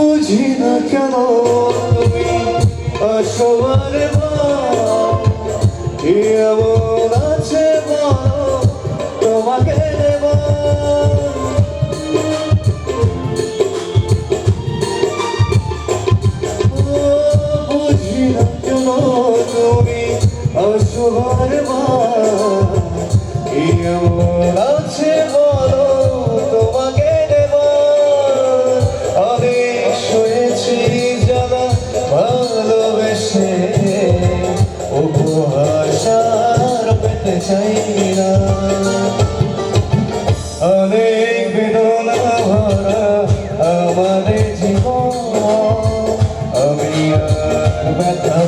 বুঝি না কেন? তুমি আসবার এমন আছে বলো? তোমাকে চাই না অনেক বেদনা ভরা আমাদের জীবন। আমি আর ব্যথা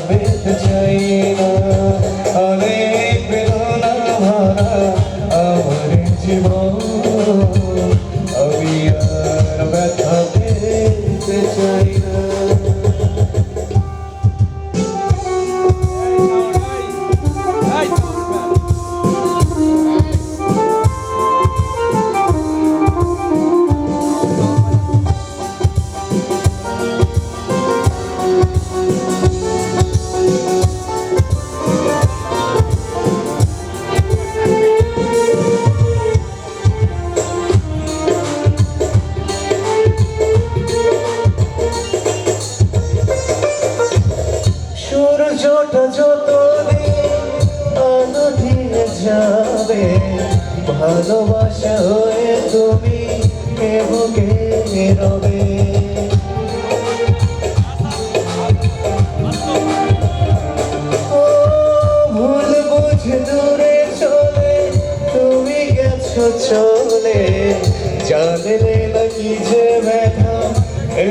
যত আলো দিয়ে যাবে। ভালোবাসা হয়ে তুমি কে বুকে রবে ভুল বুঝে দূরে চলে, তুমি গেছো চলে। জানলে নাকি যে ব্যথা এ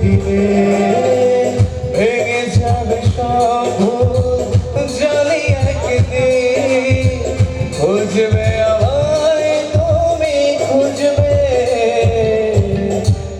দিলে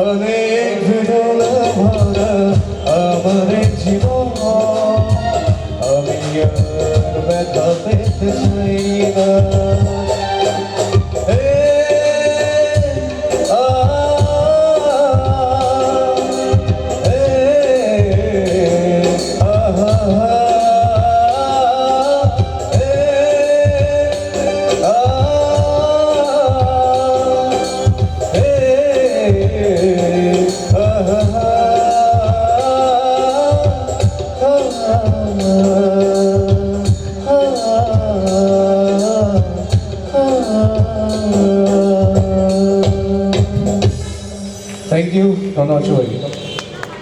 অনেক বেদনা ভরা আমার জীবন আমি আর ব্যথা পেতে চাই না Thank you. No, no,